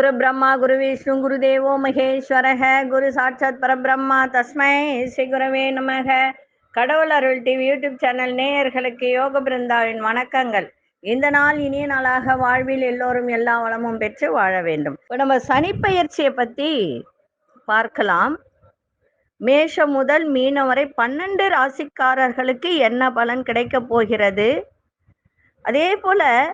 குரு பிரம்மா குரு விஷ்ணு குரு தேவோ மகேஸ்வரக. குரு சாட்சாத் பரபிரம்மா தஸ்மை. ஸ்ரீ குருவே நமக. கடவுள் அருள் டிவி யூடியூப் சேனல் நேயர்களுக்கு யோக பிருந்தாவின் வணக்கங்கள். இந்த நாள் இனிய நாளாக வாழ்வில் எல்லோரும் எல்லா வளமும் பெற்று வாழ வேண்டும். இப்போ நம்ம சனிப்பயிற்சியை பற்றி பார்க்கலாம். மேஷம் முதல் மீனம் வரை பன்னெண்டு ராசிக்காரர்களுக்கு என்ன பலன் கிடைக்கப் போகிறது? அதே போல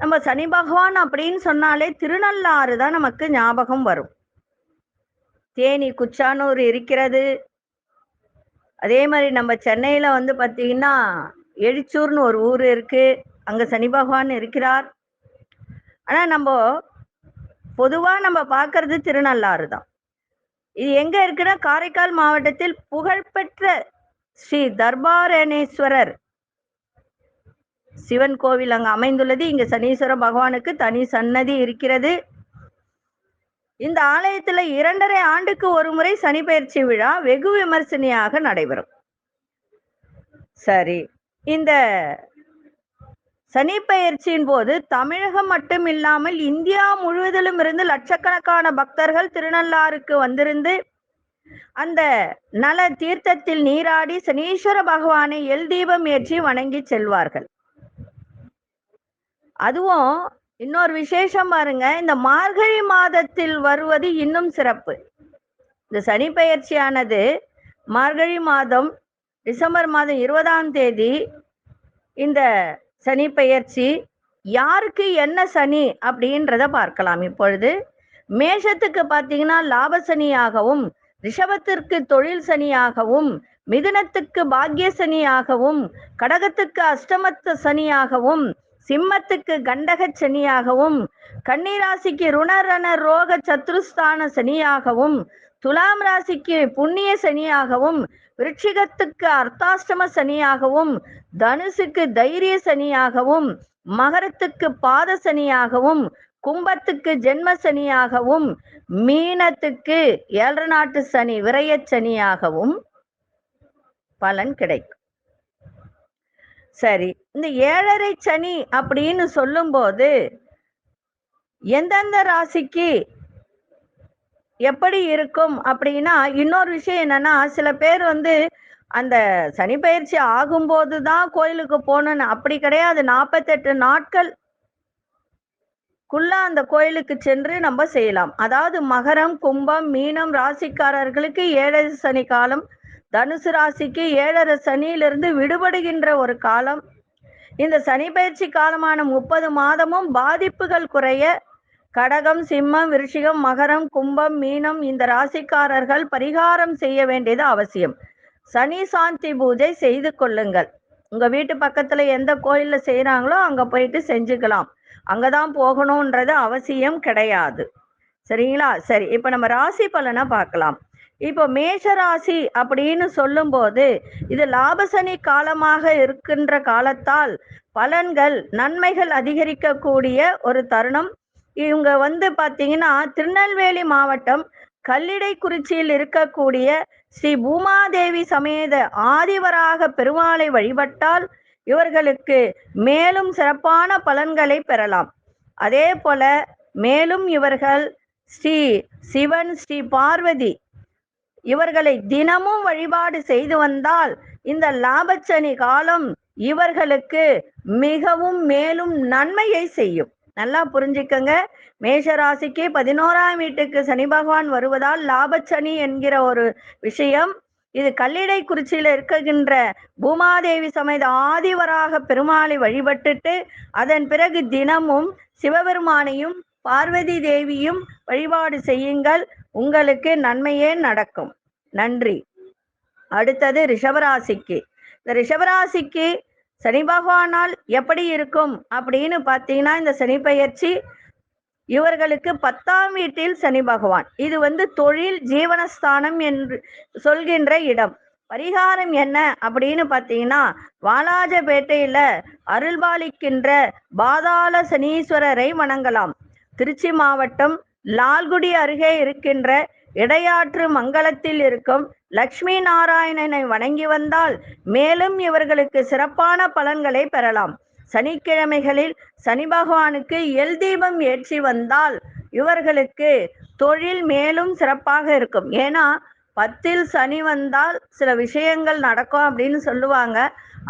நம்ம சனி பகவான் அப்படின்னு சொன்னாலே திருநள்ளாறு தான் நமக்கு ஞாபகம் வரும். தேனி குச்சானூர் இருக்கிறது. அதே மாதிரி நம்ம சென்னையில வந்து பார்த்தீங்கன்னா எழிச்சூர்னு ஒரு ஊர் இருக்கு. அங்க சனி பகவான் இருக்கிறார். ஆனா நம்ம பொதுவா நம்ம பார்க்கறது திருநள்ளாறு தான். இது எங்க இருக்குன்னா காரைக்கால் மாவட்டத்தில் புகழ்பெற்ற ஸ்ரீ தர்பாரணேஸ்வரர் சிவன் கோவில் அங்கு அமைந்துள்ளது. இங்கு சனீஸ்வர பகவானுக்கு தனி சன்னதி இருக்கிறது. இந்த ஆலயத்துல இரண்டரை ஆண்டுக்கு ஒரு முறை சனி பயிற்சி விழா வெகு விமர்சனையாக நடைபெறும். சரி இந்த சனி பயிற்சியின் போது தமிழகம் மட்டும் இல்லாமல் இந்தியா முழுவதிலும் இருந்து லட்சக்கணக்கான பக்தர்கள் திருநள்ளாறுக்கு வந்திருந்து அந்த நல தீர்த்தத்தில் நீராடி சனீஸ்வர பகவானை எல் தீபம் ஏற்றி வணங்கி செல்வார்கள். அதுவும் இன்னொரு விசேஷம் பாருங்க. இந்த மார்கழி மாதத்தில் வருவது இன்னும் சிறப்பு. இந்த சனி பயிற்சியானது மார்கழி மாதம் டிசம்பர் மாதம் இருபதாம் தேதி இந்த சனி பயிற்சி யாருக்கு என்ன சனி அப்படின்றத பார்க்கலாம். இப்பொழுது மேஷத்துக்கு பார்த்தீங்கன்னா லாப சனியாகவும் ரிஷபத்திற்கு தொழில் சனியாகவும் மிதுனத்துக்கு பாக்கிய சனியாகவும் கடகத்துக்கு அஷ்டமத்த சனியாகவும் சிம்மத்துக்கு கண்டக சனியாகவும் கன்னிராசிக்கு ருணரண ரோக சத்ருஸ்தான சனியாகவும் துலாம் ராசிக்கு புண்ணிய சனியாகவும் விருட்சிகத்துக்கு அர்த்தாஷ்டம சனியாகவும் தனுசுக்கு தைரிய சனியாகவும் மகரத்துக்கு பாத சனியாகவும் கும்பத்துக்கு ஜென்ம சனியாகவும் மீனத்துக்கு ஏழநாட்டு நாட்டு சனி விரய சனியாகவும் பலன் கிடைக்கும். சரி. இந்த ஏழரை சனி அப்படின்னு சொல்லும்போது எந்தெந்த ராசிக்கு எப்படி இருக்கும் அப்படின்னா இன்னொரு விஷயம் என்னன்னா சில பேர் வந்து அந்த சனி பயிற்சி ஆகும்போது தான் கோயிலுக்கு போகணும்னு அப்படி கிடையாது. நாற்பத்தெட்டு நாட்கள் குள்ள அந்த கோயிலுக்கு சென்று நம்ம செய்யலாம். அதாவது மகரம் கும்பம் மீனம் ராசிக்காரர்களுக்கு ஏழரை சனி காலம் தனுசு ராசிக்கு ஏழரை சனியிலிருந்து விடுபடுகின்ற ஒரு காலம். இந்த சனி பயிற்சி காலமான முப்பது மாதமும் பாதிப்புகள் குறைய கடகம் சிம்மம் விருஷிகம் மகரம் கும்பம் மீனம் இந்த ராசிக்காரர்கள் பரிகாரம் செய்ய வேண்டியது அவசியம். சனி சாந்தி பூஜை செய்து கொள்ளுங்கள். உங்க வீட்டு பக்கத்துல எந்த கோயில்ல செய்யறாங்களோ அங்க போயிட்டு செஞ்சுக்கலாம். அங்கதான் போகணும்ன்றது அவசியம் கிடையாது. சரிங்களா? சரி இப்ப நம்ம ராசி பலனை பார்க்கலாம். இப்போ மேஷராசி அப்படின்னு சொல்லும்போது இது லாபசனி காலமாக இருக்கின்ற காலத்தால் பலன்கள் நன்மைகள் அதிகரிக்கக்கூடிய ஒரு தருணம். இவங்க வந்து பார்த்தீங்கன்னா திருநெல்வேலி மாவட்டம் கல்லிடைக்குறிச்சியில் இருக்கக்கூடிய ஸ்ரீ பூமாதேவி சமேத ஆதிவராக பெருமாளை வழிபட்டால் இவர்களுக்கு மேலும் சிறப்பான பலன்களை பெறலாம். அதே போல மேலும் இவர்கள் ஸ்ரீ சிவன் ஸ்ரீ பார்வதி இவர்களை தினமும் வழிபாடு செய்து வந்தால் இந்த லாபச்சனி காலம் இவர்களுக்கு மிகவும் மேலும் நன்மையை செய்யும். நல்லா புரிஞ்சுக்கங்க. மேஷராசிக்கு பதினோராம் வீட்டுக்கு சனி பகவான் வருவதால் லாபச்சனி என்கிற ஒரு விஷயம். இது கல்லிடை குறிச்சியில இருக்கின்ற பூமாதேவி சமேத ஆதிவராக பெருமாளை வழிபட்டுட்டு அதன் பிறகு தினமும் சிவபெருமானையும் பார்வதி தேவியும் வழிபாடு செய்யுங்கள். உங்களுக்கு நன்மையே நடக்கும். நன்றி. அடுத்தது ரிஷபராசிக்கு. இந்த ரிஷபராசிக்கு சனி பகவானால் எப்படி இருக்கும் அப்படின்னு பார்த்தீங்கன்னா இந்த சனி பயிற்சி இவர்களுக்கு பத்தாம் வீட்டில் சனி பகவான். இது வந்து தொழில் ஜீவனஸ்தானம் என்று சொல்கின்ற இடம். பரிகாரம் என்ன அப்படின்னு பார்த்தீங்கன்னா வாலாஜபேட்டையில அருள்பாலிக்கின்ற பாதாள சனீஸ்வரரை வணங்கலாம். திருச்சி மாவட்டம் லால்குடி அருகே இருக்கின்ற இடையாற்று மங்கலத்தில் இருக்கும் லக்ஷ்மி நாராயணனை வணங்கி வந்தால் மேலும் இவர்களுக்கு சிறப்பான பலன்களை பெறலாம். சனிக்கிழமைகளில் சனி பகவானுக்கு எல் தீபம் ஏற்றி வந்தால் இவர்களுக்கு தொழில் மேலும் சிறப்பாக இருக்கும். ஏன்னா பத்தில் சனி வந்தால் சில விஷயங்கள் நடக்கும் அப்படின்னு சொல்லுவாங்க.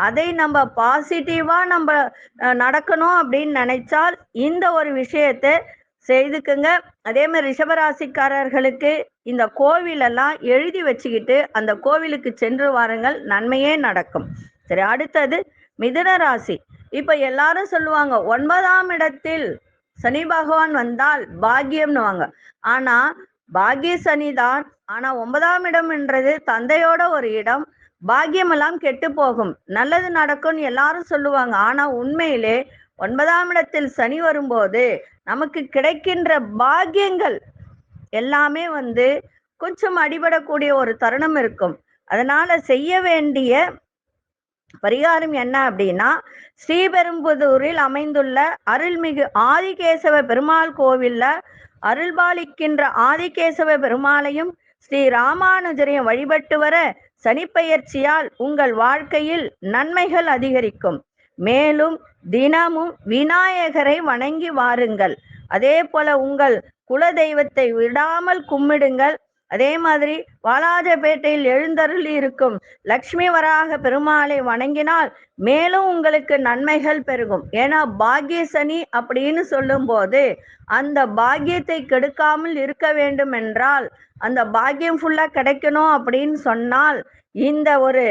அதை நம்ம பாசிட்டிவா நம்ம நடக்கணும் அப்படின்னு நினைச்சால் இந்த ஒரு விஷயத்தை செய்துக்குங்க. அதே மாதிரி ரிஷபராசிக்காரர்களுக்கு இந்த கோவிலெல்லாம் எழுதி வச்சுக்கிட்டு அந்த கோவிலுக்கு சென்று வாருங்கள். நன்மையே நடக்கும். சரி அடுத்தது மிதுன ராசி. இப்ப எல்லாரும் சொல்லுவாங்க ஒன்பதாம் இடத்தில் சனி பகவான் வந்தால் பாக்கியம்னுவாங்க. ஆனா பாக்கிய சனிதான் ஆனா ஒன்பதாம் இடம் என்றது தந்தையோட ஒரு இடம். பாக்கியமெல்லாம் கெட்டு போகும். நல்லது நடக்கும்னு எல்லாரும் சொல்லுவாங்க. ஆனா உண்மையிலே ஒன்பதாம் இடத்தில் சனி வரும்போது நமக்கு கிடைக்கின்ற பாக்கியங்கள் எல்லாமே வந்து கொஞ்சம் அடிபடக்கூடிய ஒரு தருணம் இருக்கும். அதனால செய்ய வேண்டிய பரிகாரம் என்ன அப்படின்னா ஸ்ரீபெரும்புதூரில் அமைந்துள்ள அருள்மிகு ஆதிகேசவ பெருமாள் கோவில்ல அருள்பாலிக்கின்ற ஆதிகேசவ பெருமாளையும் ஸ்ரீ ராமானுஜரையும் வழிபட்டு வர சனிப்பெயர்ச்சியால் உங்கள் வாழ்க்கையில் நன்மைகள் அதிகரிக்கும். மேலும் தினமும் விநாயகரை வணங்கி வாருங்கள். அதே போல உங்கள் குல தெய்வத்தை விடாமல் கும்பிடுங்கள். அதே மாதிரி வாலாஜபேட்டையில் எழுந்தருள் இருக்கும் லக்ஷ்மி வராக பெருமாளை வணங்கினால் மேலும் உங்களுக்கு நன்மைகள் பெருகும். ஏன்னா பாக்கிய சனி அப்படின்னு சொல்லும்போது அந்த பாக்கியத்தை கெடுக்காமல் இருக்க வேண்டும் என்றால் அந்த பாக்கியம் ஃபுல்லா கிடைக்கணும் அப்படின்னு சொன்னால் இந்த ஒரு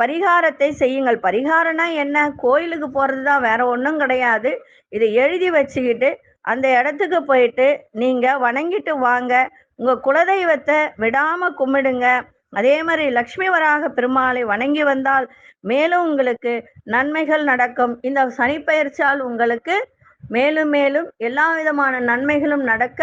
பரிகாரத்தை செய்யுங்கள். பரிகாரம்னா என்ன? கோயிலுக்கு போகிறது தான் வேற ஒன்றும் கிடையாது. இதை எழுதி வச்சுக்கிட்டு அந்த இடத்துக்கு போயிட்டு நீங்கள் வணங்கிட்டு வாங்க. உங்கள் குலதெய்வத்தை விடாமல் கும்பிடுங்க. அதே மாதிரி லக்ஷ்மி வராக பெருமாளை வணங்கி வந்தால் மேலும் உங்களுக்கு நன்மைகள் நடக்கும். இந்த சனிப்பெயர்ச்சியால் உங்களுக்கு மேலும் மேலும் எல்லா விதமான நன்மைகளும் நடக்க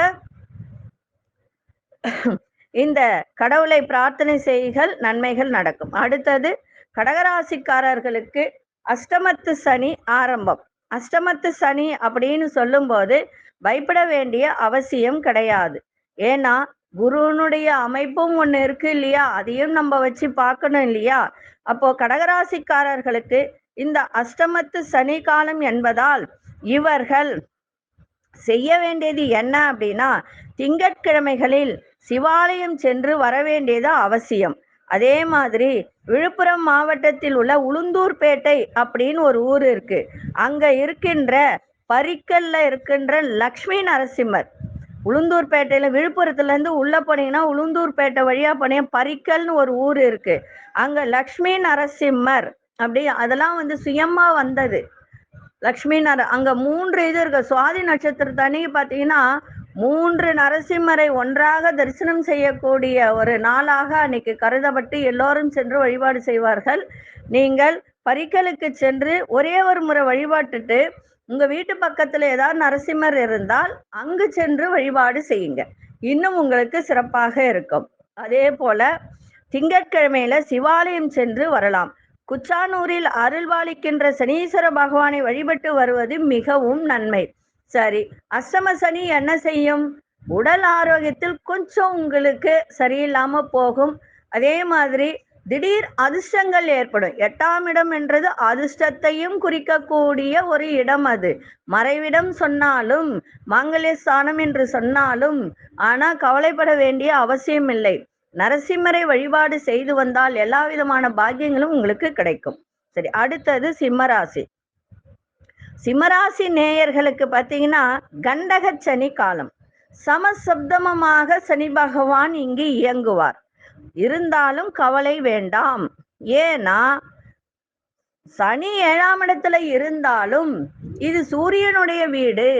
இந்த கடவுளை பிரார்த்தனை செய்கள் நன்மைகள் நடக்கும். அடுத்தது கடகராசிக்காரர்களுக்கு அஷ்டமத்து சனி ஆரம்பம். அஷ்டமத்து சனி அப்படின்னு சொல்லும்போது பயப்பட வேண்டிய அவசியம் கிடையாது. ஏன்னா குருனுடைய அமைப்பும் ஒன்று இருக்கு இல்லையா? அதையும் நம்ம வச்சு பார்க்கணும் இல்லையா? அப்போ கடகராசிக்காரர்களுக்கு இந்த அஷ்டமத்து சனி காலம் என்பதால் இவர்கள் செய்ய வேண்டியது என்ன அப்படின்னா திங்கட்கிழமைகளில் சிவாலயம் சென்று வரவேண்டியது அவசியம். அதே மாதிரி விழுப்புரம் மாவட்டத்தில் உள்ள உளுந்தூர்பேட்டை அப்படின்னு ஒரு ஊர் இருக்கு. அங்க இருக்கின்ற பரிக்கல்ல இருக்கின்ற லக்ஷ்மி நரசிம்மர். உளுந்தூர்பேட்டையில விழுப்புரத்துல இருந்து உள்ள போனீங்கன்னா உளுந்தூர்பேட்டை வழியா போனீங்கன்னா பரிக்கல்னு ஒரு ஊர் இருக்கு. அங்க லக்ஷ்மி நரசிம்மர் அப்படி அதெல்லாம் வந்து சுயமா வந்தது. லக்ஷ்மி நர அங்க மூன்று இது இருக்கு. சுவாதி நட்சத்திரத்தன்னைக்கு பாத்தீங்கன்னா மூன்று நரசிம்மரை ஒன்றாக தரிசனம் செய்யக்கூடிய ஒரு நாளாக அன்னைக்கு கருதப்பட்டு எல்லோரும் சென்று வழிபாடு செய்வார்கள். நீங்கள் பரிக்கலுக்கு சென்று ஒரே ஒரு முறை வழிபாட்டுட்டு உங்க வீட்டு பக்கத்துல ஏதாவது நரசிம்மர் இருந்தால் அங்கு சென்று வழிபாடு செய்யுங்க. இன்னும் உங்களுக்கு சிறப்பாக இருக்கும். அதே போல திங்கட்கிழமையில சிவாலயம் சென்று வரலாம். குச்சானூரில் அருள்வாளிக்கின்ற சனீஸ்வர பகவானை வழிபட்டு வருவது மிகவும் நன்மை. சரி. அஷ்டம சனி என்ன செய்யும்? உடல் ஆரோக்கியத்தில் கொஞ்சம் உங்களுக்கு சரியில்லாம போகும். அதே மாதிரி திடீர் அதிர்ஷ்டங்கள் ஏற்படும். எட்டாம் இடம் என்றது அதிர்ஷ்டத்தையும் குறிக்கக்கூடிய ஒரு இடம் அது. மறைவிடம் சொன்னாலும் மாங்கல்ய ஸ்தானம் என்று சொன்னாலும் ஆனா கவலைப்பட வேண்டிய அவசியம் இல்லை. நரசிம்மரை வழிபாடு செய்து வந்தால் எல்லா விதமான பாக்கியங்களும் உங்களுக்கு கிடைக்கும். சரி அடுத்தது சிம்மராசி சிம்மராசி நேயர்களுக்கு பார்த்தீங்கன்னா கண்டக சனி காலம். சமசப்தமமாக சனி பகவான் இங்கு இயங்குவார். இருந்தாலும் கவலை வேண்டாம். ஏன்னா சனி ஏழாம் இடத்துல இருந்தாலும் இது சூரியனுடைய வீடு.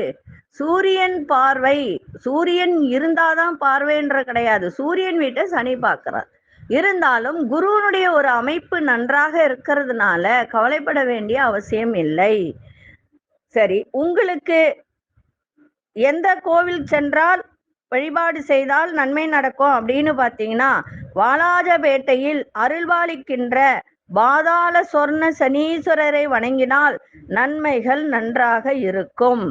சூரியன் பார்வை சூரியன் இருந்தாதான் பார்வைன்ற கிடையாது. சூரியன் வீட்டை சனி பார்க்கிறார். இருந்தாலும் குருவனுடைய ஒரு அமைப்பு நன்றாக இருக்கிறதுனால கவலைப்பட வேண்டிய அவசியம் இல்லை. சரி உங்களுக்கு எந்த கோவில் சென்றால் வழிபாடு செய்தால் நன்மை நடக்கும் அப்படின்னு பார்த்தீங்கன்னா வாலாஜபேட்டையில் அருள்வாளிக்கின்ற பாதாள சொர்ண சனீஸ்வரரை வணங்கினால் நன்மைகள் நன்றாக இருக்கும்.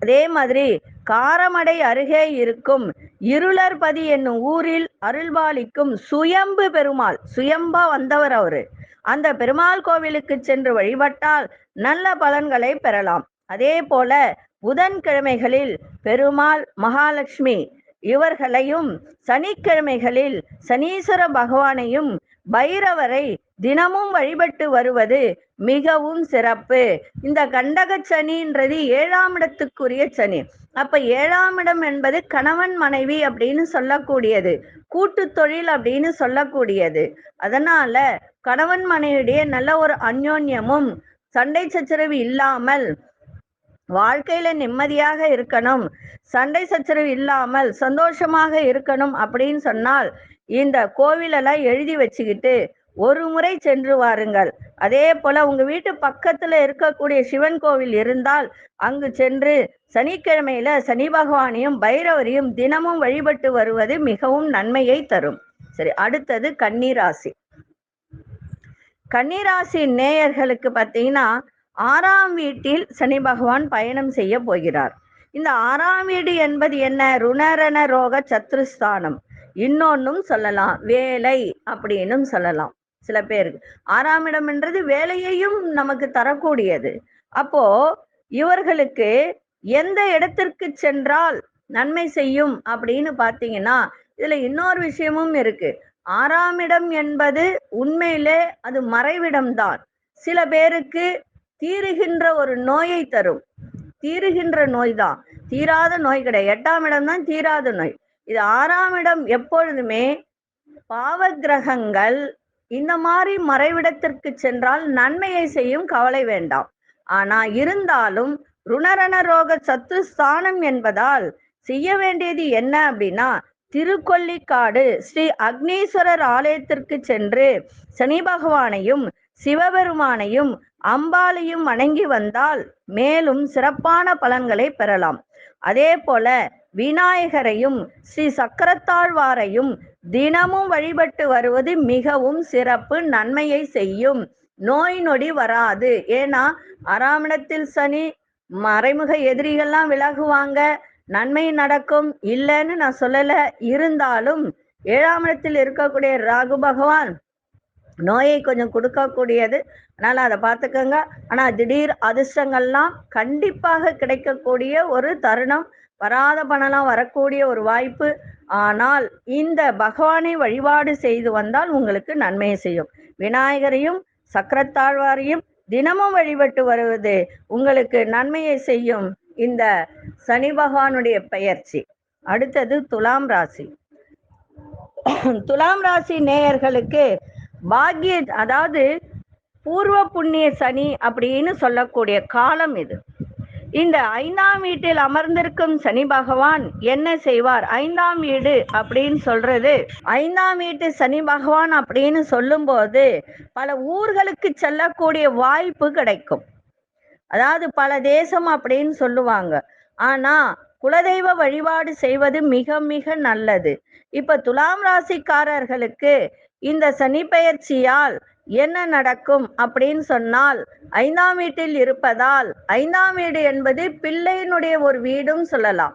அதே மாதிரி காரமடை அருகே இருக்கும் இருளர்பதி என்னும் ஊரில் அருள்பாலிக்கும் சுயம்பு பெருமாள் சுயம்பா வந்தவர் அவரு. அந்த பெருமாள் கோவிலுக்கு சென்று வழிபட்டால் நல்ல பலன்களை பெறலாம். அதே போல புதன்கிழமைகளில் பெருமாள் மகாலட்சுமி இவர்களையும் சனிக்கிழமைகளில் சனீஸ்வர பகவானையும் பைரவரை தினமும் வழிபட்டு வருவது மிகவும் சிறப்பு. இந்த கண்டக சனின்றது ஏழாம் இடத்துக்குரிய சனி. அப்ப ஏழாம் இடம் என்பது கணவன் மனைவி அப்படின்னு சொல்லக்கூடியது. கூட்டு தொழில் அப்படின்னு சொல்லக்கூடியது. அதனால கணவன் மனைவியுடைய நல்ல ஒரு அந்யோன்யமும் சண்டை சச்சரவு இல்லாமல் வாழ்க்கையில நிம்மதியாக இருக்கணும். சண்டை சச்சரவு இல்லாமல் சந்தோஷமாக இருக்கணும் அப்படின்னு சொன்னால் இந்த கோவிலெல்லாம் எழுதி வச்சுக்கிட்டு ஒரு முறை சென்று வாருங்கள். அதே போல உங்க வீட்டு பக்கத்துல இருக்கக்கூடிய சிவன் கோவில் இருந்தால் அங்கு சென்று சனிக்கிழமையில சனி பகவானையும் பைரவரையும் தினமும் வழிபட்டு வருவது மிகவும் நன்மையை தரும். சரி அடுத்தது கன்னிராசி. கன்னிராசி நேயர்களுக்கு பார்த்தீங்கன்னா ஆறாம் வீட்டில் சனி பகவான் பயணம் செய்ய போகிறார். இந்த ஆறாம் வீடு என்பது என்ன? ருணரண ரோக சத்ருஸ்தானம். இன்னொன்னும் சொல்லலாம். வேலை அப்படின்னும் சொல்லலாம். சில பேருக்கு. ஆறாம் இடம்ன்றது வேலையையும் நமக்கு தரக்கூடியது. அப்போ இவர்களுக்கு எந்த இடத்திற்கு சென்றால் நன்மை செய்யும் அப்படின்னு பார்த்தீங்கன்னா இதுல இன்னொரு விஷயமும் இருக்கு. ஆறாம் இடம் என்பது உண்மையிலே அது மறைவிடம்தான். சில பேருக்கு தீருகின்ற ஒரு நோயை தரும். தீருகின்ற நோய் தான் தீராத நோய் கிடையாது. எட்டாம் இடம் தான் தீராத நோய். இது ஆறாம் இடம் எப்பொழுதுமே பாவ கிரகங்கள் இந்த மாதிரி மறைவிடத்திற்கு சென்றால் நன்மையை செய்யும் கவலை வேண்டாம். ஆனா இருந்தாலும் ருணரண ரோக சத்து ஸ்தானம் என்பதால் செய்ய வேண்டியது என்ன அப்படின்னா திருக்கொல்லிக்காடு ஸ்ரீ அக்னீஸ்வரர் ஆலயத்திற்கு சென்று சனி பகவானையும் சிவபெருமானையும் அம்பாளையும் வணங்கி வந்தால் மேலும் சிறப்பான பலன்களை பெறலாம். அதே போல விநாயகரையும் ஸ்ரீ சக்கரத்தாழ்வாரையும் தினமும் வழிபட்டு வருவது மிகவும் சிறப்பு நன்மையை செய்யும். நோய் நொடி வராது. ஏன்னா அராமணத்தில் சனி மறைமுக எதிரிகள்லாம் விலகுவாங்க. நன்மை நடக்கும். இல்லைன்னு நான் சொல்லல. இருந்தாலும் ஏழாம் இடத்தில் இருக்கக்கூடிய ராகு பகவான் நோயை கொஞ்சம் கொடுக்கக்கூடியது. அதனால அதை பார்த்துக்கோங்க. ஆனா திடீர் அதிர்ஷ்டங்கள்லாம் கண்டிப்பாக கிடைக்கக்கூடிய ஒரு தருணம். வராத பணம்லாம் வரக்கூடிய ஒரு வாய்ப்பு. ஆனால் இந்த பகவானை வழிபாடு செய்து வந்தால் உங்களுக்கு நன்மையை செய்யும். விநாயகரையும் சக்கரத்தாழ்வாரையும் தினமும் வழிபட்டு வருவது உங்களுக்கு நன்மையை செய்யும். இந்த சனி பகவானுடைய பெயர்ச்சி. அடுத்தது துலாம் ராசி. துலாம் ராசி நேயர்களுக்கு பாக்கிய அதாவது பூர்வ புண்ணிய சனி அப்படின்னு சொல்லக்கூடிய காலம் இது. இந்த ஐந்தாம் வீட்டில் அமர்ந்திருக்கும் சனி பகவான் என்ன செய்வார்? ஐந்தாம் வீடு அப்படின்னு சொல்றது. ஐந்தாம் வீட்டு சனி பகவான் அப்படின்னு சொல்லும்போது பல ஊர்களுக்கு செல்லக்கூடிய வாய்ப்பு கிடைக்கும். அதாவது பல தேசம் அப்படின்னு சொல்லுவாங்க. ஆனா குலதெய்வ வழிபாடு செய்வது மிக மிக நல்லது. இப்ப துலாம் ராசிக்காரர்களுக்கு இந்த சனி பெயர்ச்சியால் என்ன நடக்கும் அப்படின்னு சொன்னால் ஐந்தாம் வீட்டில் இருப்பதால் ஐந்தாம் வீடு என்பது பிள்ளையினுடைய ஒரு வீடும் சொல்லலாம்.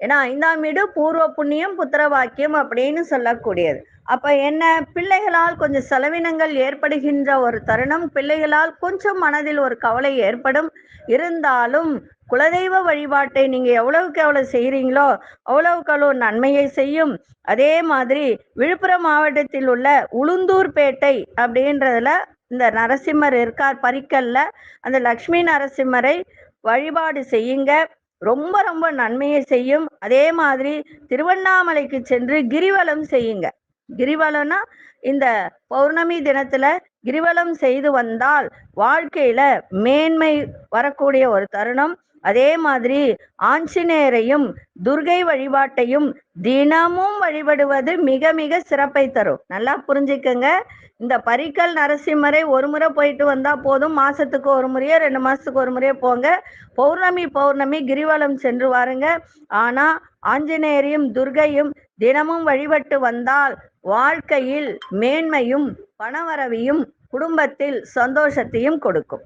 ஏன்னா ஐந்தாம் வீடு பூர்வ புண்ணியம் புத்திர வாக்கியம் அப்படின்னு சொல்லக்கூடியது. அப்ப என்ன பிள்ளைகளால் கொஞ்சம் செலவினங்கள் ஏற்படுகின்ற ஒரு தருணம் பிள்ளைகளால் கொஞ்சம் மனதில் ஒரு கவலை ஏற்படும். இருந்தாலும் குலதெய்வ வழிபாட்டை நீங்க எவ்வளவுக்கு எவ்வளவு செய்கிறீங்களோ அவ்வளவுக்கு அவ்வளவு நன்மையை செய்யும். அதே மாதிரி விழுப்புரம் மாவட்டத்தில் உள்ள உளுந்தூர்பேட்டை அப்படின்றதுல இந்த நரசிம்மர் இருக்கார் பரிக்கல்ல அந்த லக்ஷ்மி நரசிம்மரை வழிபாடு செய்யுங்க. ரொம்ப ரொம்ப நன்மையை செய்யும். அதே மாதிரி திருவண்ணாமலைக்கு சென்று கிரிவலம் செய்யுங்க. கிரிவலம்னா இந்த பௌர்ணமி தினத்துல கிரிவலம் செய்து வந்தால் வாழ்க்கையில மேன்மை வரக்கூடிய ஒரு தருணம். அதே மாதிரி ஆஞ்சநேயரையும் துர்கை வழிபாட்டையும் தினமும் வழிபடுவது மிக மிக சிறப்பை தரும். நல்லா புரிஞ்சுக்கங்க. இந்த பரிக்கல் நரசிம்மரை ஒரு முறை போயிட்டு வந்தா போதும். மாசத்துக்கு ஒரு முறையோ ரெண்டு மாசத்துக்கு ஒரு முறையோ போங்க. பௌர்ணமி பௌர்ணமி கிரிவலம் சென்று வாருங்க. ஆனா ஆஞ்சநேயரையும் துர்கையும் தினமும் வழிபட்டு வந்தால் வாழ்க்கையில் மேன்மையும் பணவரவையும் குடும்பத்தில் சந்தோஷத்தையும் கொடுக்கும்.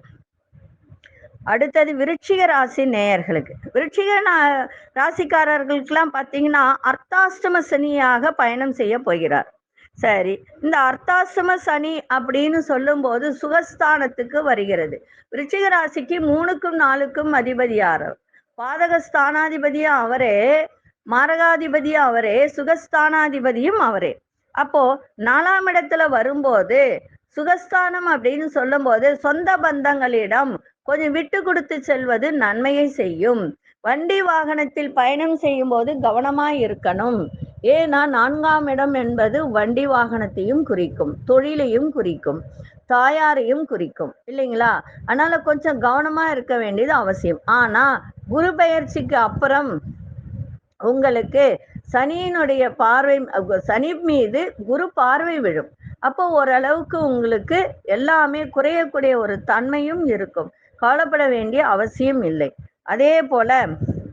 அடுத்தது விருட்சிக ராசி நேயர்களுக்கு. விருட்சிக நா- ராசிக்காரர்களுக்கெல்லாம் பார்த்தீங்கன்னா அர்த்தாஷ்டம சனியாக பயணம் செய்ய போகிறார். சரி இந்த அர்த்தாஷ்டம சனி அப்படின்னு சொல்லும்போது சுகஸ்தானத்துக்கு வருகிறது. விருச்சிக ராசிக்கு மூணுக்கும் நாலுக்கும் அதிபதியார் பாதகஸ்தானாதிபதியும் அவரே மாரகாதிபதியும் அவரே சுகஸ்தானாதிபதியும் அவரே. அப்போ நாலாம் இடத்துல வரும்போது சுகஸ்தானம் அப்படின்னு சொல்லும்போது சொந்த பந்தங்களிடம் கொஞ்சம் விட்டு கொடுத்து செல்வது நன்மையை செய்யும். வண்டி வாகனத்தில் பயணம் செய்யும் போது கவனமாய் இருக்கணும். ஏன்னா நான்காம் இடம் என்பது வண்டி வாகனத்தையும் குறிக்கும் தொழிலையும் குறிக்கும் தாயாரையும் குறிக்கும் இல்லைங்களா? அதனால கொஞ்சம் கவனமா இருக்க வேண்டியது அவசியம். ஆனா குரு பயிற்சிக்கு அப்புறம் உங்களுக்கு சனியினுடைய பார்வை சனி மீது குரு பார்வை விழும். அப்போ ஓரளவுக்கு உங்களுக்கு எல்லாமே குறையக்கூடிய ஒரு தன்மையும் இருக்கும். கவலைப்பட வேண்டிய அவசியம் இல்லை. அதே போல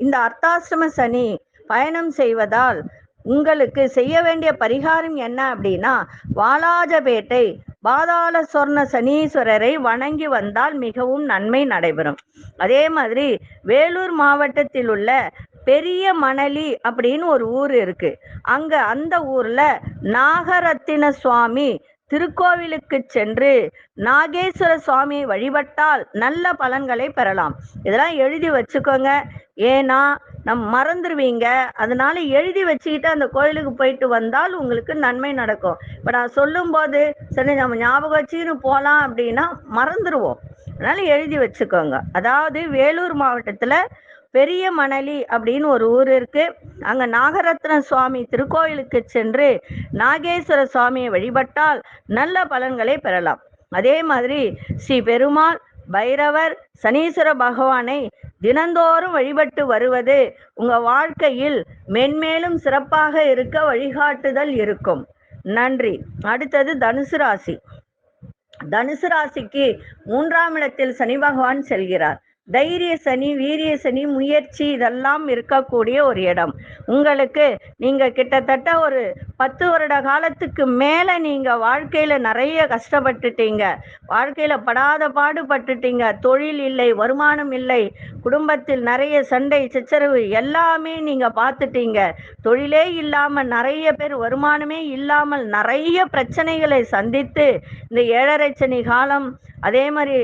இந்த அர்த்தாசிரம சனி பயணம் செய்வதால் உங்களுக்கு செய்ய வேண்டிய பரிகாரம் என்ன அப்படின்னா வாலாஜபேட்டை பாதாள சொர்ண சனீஸ்வரரை வணங்கி வந்தால் மிகவும் நன்மை நடைபெறும். அதே மாதிரி வேலூர் மாவட்டத்தில் உள்ள பெரிய மணலி அப்படின்னு ஒரு ஊர் இருக்கு. அங்க அந்த ஊர்ல நாகரத்தின சுவாமி திருக்கோவிலுக்கு சென்று நாகேஸ்வர சுவாமியை வழிபட்டால் நல்ல பலன்களை பெறலாம். இதெல்லாம் எழுதி வச்சுக்கோங்க. ஏன்னா நம் மறந்துடுவீங்க அதனால எழுதி வச்சுக்கிட்டு அந்த கோயிலுக்கு போயிட்டு வந்தால் உங்களுக்கு நன்மை நடக்கும். இப்போ நான் சொல்லும்போது சரி நம்ம ஞாபகம் வச்சுக்கின்னு போகலாம் அப்படின்னா மறந்துடுவோம் அதனால எழுதி வச்சுக்கோங்க. அதாவது வேலூர் மாவட்டத்தில் பெரிய மணலி அப்படின்னு ஒரு ஊர் இருக்கு. அங்க நாகரத்ன சுவாமி திருக்கோயிலுக்கு சென்று நாகேஸ்வர சுவாமியை வழிபட்டால் நல்ல பலன்களை பெறலாம். அதே மாதிரி ஸ்ரீ பெருமாள் பைரவர் சனீஸ்வர பகவானை தினந்தோறும் வழிபட்டு வருவது உங்க வாழ்க்கையில் மென்மேலும் சிறப்பாக இருக்க வழிகாட்டுதல் இருக்கும். நன்றி. அடுத்தது தனுசு ராசி. தனுசு ராசிக்கு மூன்றாம் இடத்தில் சனி பகவான் செல்கிறார். தைரிய சனி வீரிய சனி முயற்சி இதெல்லாம் இருக்கக்கூடிய ஒரு இடம். உங்களுக்கு நீங்கள் கிட்டத்தட்ட ஒரு பத்து வருட காலத்துக்கு மேலே நீங்கள் வாழ்க்கையில் நிறைய கஷ்டப்பட்டுட்டீங்க. வாழ்க்கையில் படாத பாடுபட்டுட்டீங்க. தொழில் இல்லை வருமானம் இல்லை குடும்பத்தில் நிறைய சண்டை சச்சரவு எல்லாமே நீங்கள் பார்த்துட்டீங்க. தொழிலே இல்லாமல் நிறைய பேர் வருமானமே இல்லாமல் நிறைய பிரச்சனைகளை சந்தித்து இந்த ஏழரை சனி காலம் அதே மாதிரி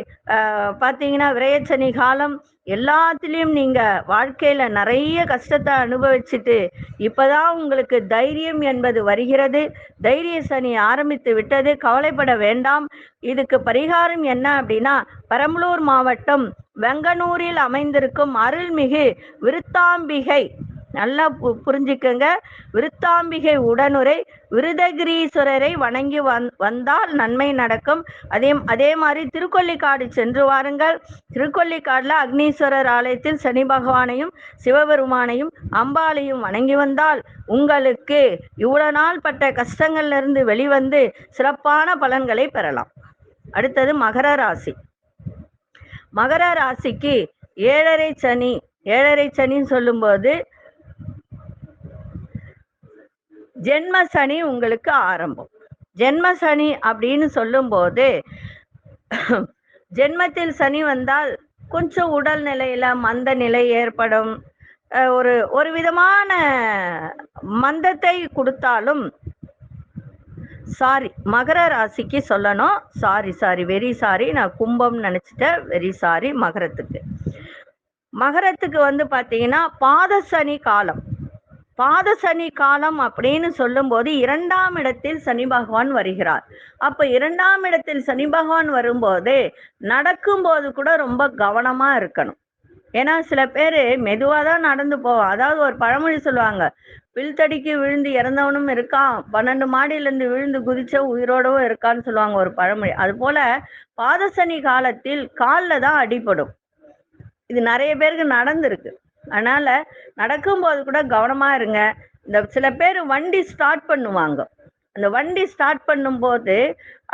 பார்த்தீங்கன்னா விரயச்சனி காலம் எல்லாத்துலேயும் நீங்கள் வாழ்க்கையில் நிறைய கஷ்டத்தை அனுபவிச்சுட்டு இப்போதான் உங்களுக்கு தைரியம் என்பது வருகிறது. தைரிய சனி ஆரம்பித்து விட்டது. கவலைப்பட வேண்டாம். இதுக்கு பரிகாரம் என்ன அப்படின்னா பெரம்பலூர் மாவட்டம் வெங்கனூரில் அமைந்திருக்கும் அருள்மிகு விருத்தாம்பிகை நல்லா பு- புரிஞ்சுக்கங்க. விருத்தாம்பிகை உடனுரை விருதகிரீஸ்வரரை வணங்கி வந் வந்தால் நன்மை நடக்கும். அதே அதே மாதிரி திருக்கொல்லிக்காடு சென்று வாருங்கள். திருக்கொல்லிக்காடில் அக்னீஸ்வரர் ஆலயத்தில் சனி பகவானையும் சிவபெருமானையும் அம்பாளையும் வணங்கி வந்தால் உங்களுக்கு இவ்வளவு நாள் பட்ட கஷ்டங்கள்ல இருந்து வெளிவந்து சிறப்பான பலன்களை பெறலாம். அடுத்தது மகர ராசி. மகர ராசிக்கு ஏழரை சனி ஏழரை சனின்னு சொல்லும்போது ஜென்ம சனி உங்களுக்கு ஆரம்பம். ஜென்ம சனி அப்படின்னு சொல்லும்போது ஜென்மத்தில் சனி வந்தால் கொஞ்சம் உடல் நிலையில மந்த நிலை ஏற்படும். ஒரு ஒரு விதமான மந்தத்தை கொடுத்தாலும் சாரி மகர ராசிக்கு சொல்லணும். Sorry sorry very sorry. நான் கும்பம் நினைச்சிட்டேன். வெரி சாரி மகரத்துக்கு. மகரத்துக்கு வந்து பார்த்தீங்கன்னா பாத சனி காலம். பாத சனி காலம் அப்படின்னு சொல்லும்போது இரண்டாம் இடத்தில் சனி பகவான் வருகிறார். அப்ப இரண்டாம் இடத்தில் சனி பகவான் வரும்போது நடக்கும்போது கூட ரொம்ப கவனமா இருக்கணும். ஏன்னா சில பேர் மெதுவாக தான் நடந்து போவோம் அதாவது ஒரு பழமொழி சொல்லுவாங்க பில்தடிக்கு விழுந்து இறந்தவனும் இருக்கான் பன்னெண்டு மாடியிலேருந்து விழுந்து குதிச்ச உயிரோடவும் இருக்கான்னு சொல்லுவாங்க ஒரு பழமொழி. அது போல பாதசனி காலத்தில் காலில் தான் அடிபடும். இது நிறைய பேருக்கு நடந்திருக்கு. அதனால நடக்கும்போது கூட கவனமா இருங்க. இந்த சில பேர் வண்டி ஸ்டார்ட் பண்ணுவாங்க. அந்த வண்டி ஸ்டார்ட் பண்ணும்போது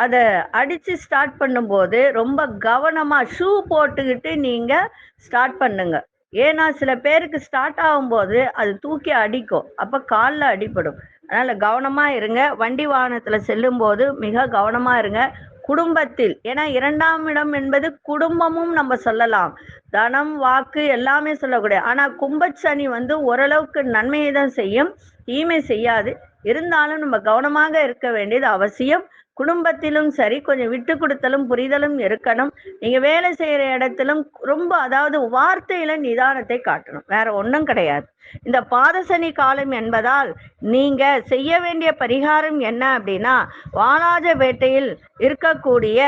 அதை அடித்து ஸ்டார்ட் பண்ணும்போது ரொம்ப கவனமாக ஷூ போட்டுக்கிட்டு நீங்கள் ஸ்டார்ட் பண்ணுங்க. ஏன்னா சில பேருக்கு ஸ்டார்ட் ஆகும்போது அது தூக்கி அடிக்கும். அப்போ காலில் அடிப்படும் அதனால் கவனமாக இருங்க. வண்டி வாகனத்தில் செல்லும்போது மிக கவனமாக இருங்க. குடும்பத்தில். ஏன்னா இரண்டாம் இடம் என்பது குடும்பமும் நம்ம சொல்லலாம். தனம் வாக்கு எல்லாமே சொல்லக்கூடிய. ஆனா கும்பச்சனி வந்து ஓரளவுக்கு நன்மையை தான் செய்யும். தீமை செய்யாது. இருந்தாலும் நம்ம கவனமாக இருக்க வேண்டியது அவசியம். குடும்பத்திலும் சரி கொஞ்சம் விட்டு கொடுத்தலும் புரிதலும் இருக்கணும். நீங்க வேலை செய்யற இடத்திலும் ரொம்ப அதாவது வார்த்தையில நிதானத்தை காட்டணும். வேற ஒன்றும் கிடையாது. இந்த பாதசனி காலம் என்பதால் நீங்க செய்ய வேண்டிய பரிகாரம் என்ன அப்படின்னா வாலாஜபேட்டையில் இருக்கக்கூடிய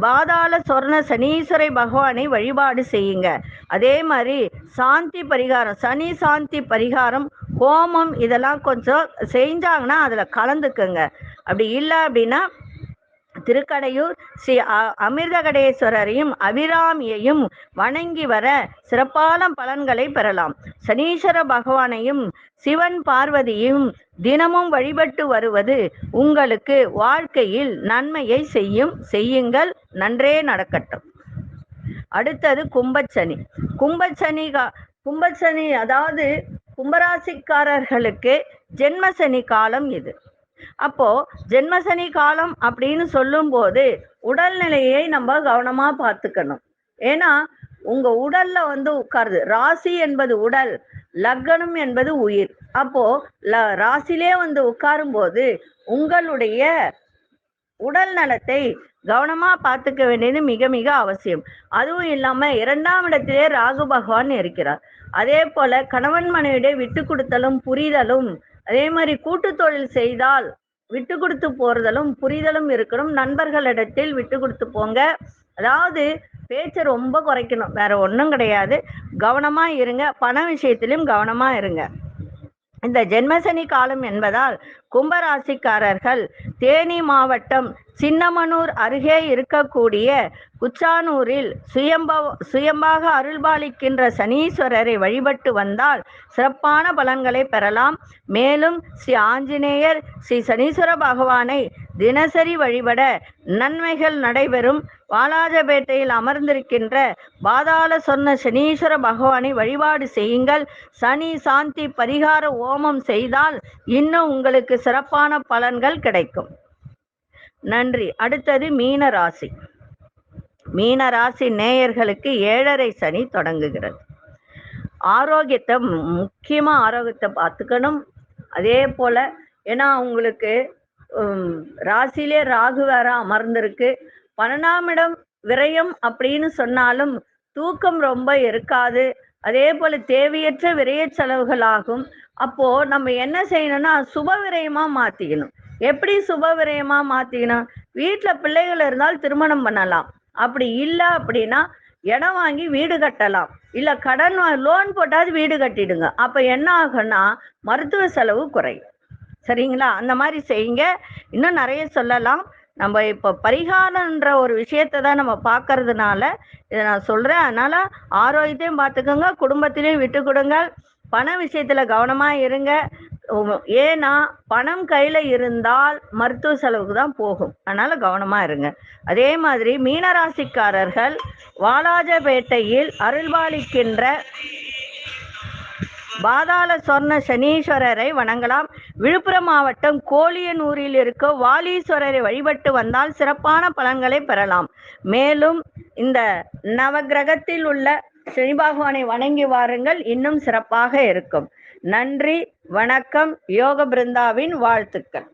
பாதாள சொர்ண சனீஸ்வரை பகவானை வழிபாடு செய்யுங்க. அதே மாதிரி சாந்தி பரிகாரம் சனி சாந்தி பரிகாரம் ஹோமம் இதெல்லாம் கொஞ்சம் செஞ்சாங்கன்னா அதில் கலந்துக்குங்க. அப்படி இல்லை அப்படின்னா திருக்கடையூர் ஸ்ரீ அ- அமிர்தகடேஸ்வரரையும் அபிராமியையும் வணங்கி வர சிறப்பான பலன்களை பெறலாம். சனீஸ்வர பகவானையும் சிவன் பார்வதியும் தினமும் வழிபட்டு வருவது உங்களுக்கு வாழ்க்கையில் நன்மையை செய்யும். செய்யுங்கள். நன்றே நடக்கட்டும். அடுத்தது கும்பச்சனி. கும்பச்சனி கா- கும்பச்சனி அதாவது கும்பராசிக்காரர்களுக்கு ஜென்மசனி காலம் இது. அப்போ ஜென்மசனி காலம் அப்படின்னு சொல்லும்போது உடல்நிலையை நம்ம கவனமா பார்த்துக்கணும். ஏன்னா உங்க உடல்ல வந்து உட்காருது. ராசி என்பது உடல் லக்னம் என்பது உயிர். அப்போ ல ராசிலே வந்து உட்காரும் போது உங்களுடைய உடல் நலத்தை கவனமா பார்த்துக்க வேண்டியது மிக மிக அவசியம். அதுவும் இல்லாம இரண்டாம் இடத்திலே ராகு பகவான் இருக்கிறார். அதே போல கணவன் மனைவியிடையே விட்டு கொடுத்தலும் புரிதலும் அதே மாதிரி கூட்டு தொழில் செய்தால் விட்டு கொடுத்து போறதலும் புரிதலும் இருக்கணும். நண்பர்களிடத்தில் விட்டு கொடுத்து போங்க. அதாவது பேச்சை ரொம்ப குறைக்கணும். வேற ஒன்றும் கிடையாது. கவனமா இருங்க. பண விஷயத்திலும் கவனமா இருங்க. இந்த ஜென்மசனி காலம் என்பதால் கும்பராசிக்காரர்கள் தேனி மாவட்டம் சின்னமனூர் அருகே இருக்கக்கூடிய குச்சானூரில் சுயம்பா சுயம்பாக அருள்பாலிக்கின்ற சனீஸ்வரரை வழிபட்டு வந்தால் சிறப்பான பலன்களை பெறலாம். மேலும் ஸ்ரீ ஆஞ்சநேயர் ஸ்ரீ சனீஸ்வர பகவானை தினசரி வழிபட நன்மைகள் நடைபெறும். வாலாஜபேட்டையில் அமர்ந்திருக்கின்ற பாதாள சொன்ன சனீஸ்வர பகவானை வழிபாடு செய்யுங்கள். சனி சாந்தி பரிகார ஓமம் செய்தால் இன்னும் உங்களுக்கு சிறப்பான பலன்கள் கிடைக்கும். நன்றி. அடுத்தது மீன ராசி மீன ராசி நேயர்களுக்கு ஏழரை சனி தொடங்குகிறது. ஆரோக்கியத்தை முக்கியமாக ஆரோக்கியத்தை பார்த்துக்கணும். அதே போல ஏன்னா உங்களுக்கு ராசியிலே ராகு வேற அமர்ந்திருக்கு. பன்னெண்டாம் இடம் விரயம் அப்படின்னு சொன்னாலும் தூக்கம் ரொம்ப இருக்காது. அதே போல தேவையற்ற விரய செலவுகள் ஆகும் அப்போ நம்ம என்ன செய்யணும்னா சுப விரயமா மாத்திக்கணும். எப்படி சுப விரயமா மாத்திக்கணும்? வீட்டுல பிள்ளைகள் இருந்தால் திருமணம் பண்ணலாம். அப்படி இல்லை அப்படின்னா இடம் வாங்கி வீடு கட்டலாம். இல்ல கடன் லோன் போட்டாவது வீடு கட்டிடுங்க. அப்ப என்ன ஆகும்னா மருத்துவ செலவு குறையும். சரிங்களா? அந்த மாதிரி செய்யுங்க. இன்னும் நிறைய சொல்லலாம். நம்ம இப்போ பரிகாரம்ன்ற ஒரு விஷயத்தை தான் நம்ம பார்க்கறதுனால இதை நான் சொல்கிறேன் அதனால் ஆரோக்கியத்தையும் பார்த்துக்கோங்க குடும்பத்திலையும் விட்டு கொடுங்க. பண விஷயத்தில் கவனமாக இருங்க. ஏன்னா பணம் கையில் இருந்தால் மருத்துவ செலவுக்கு தான் போகும். அதனால் கவனமாக இருங்க. அதே மாதிரி மீனராசிக்காரர்கள் வாலாஜபேட்டையில் அருள்பாலிக்கின்ற பாதாள சொர்ண சனீஸ்வரரை வணங்கலாம். விழுப்புரம் மாவட்டம் கோழியனூரில் இருக்க வாலீஸ்வரரை வழிபட்டு வந்தால் சிறப்பான பலன்களை பெறலாம். மேலும் இந்த நவக்கிரகத்தில் உள்ள சனி பகவானை வணங்கி வாருங்கள். இன்னும் சிறப்பாக இருக்கும். நன்றி வணக்கம் யோக பிருந்தாவின் வாழ்த்துக்கள்.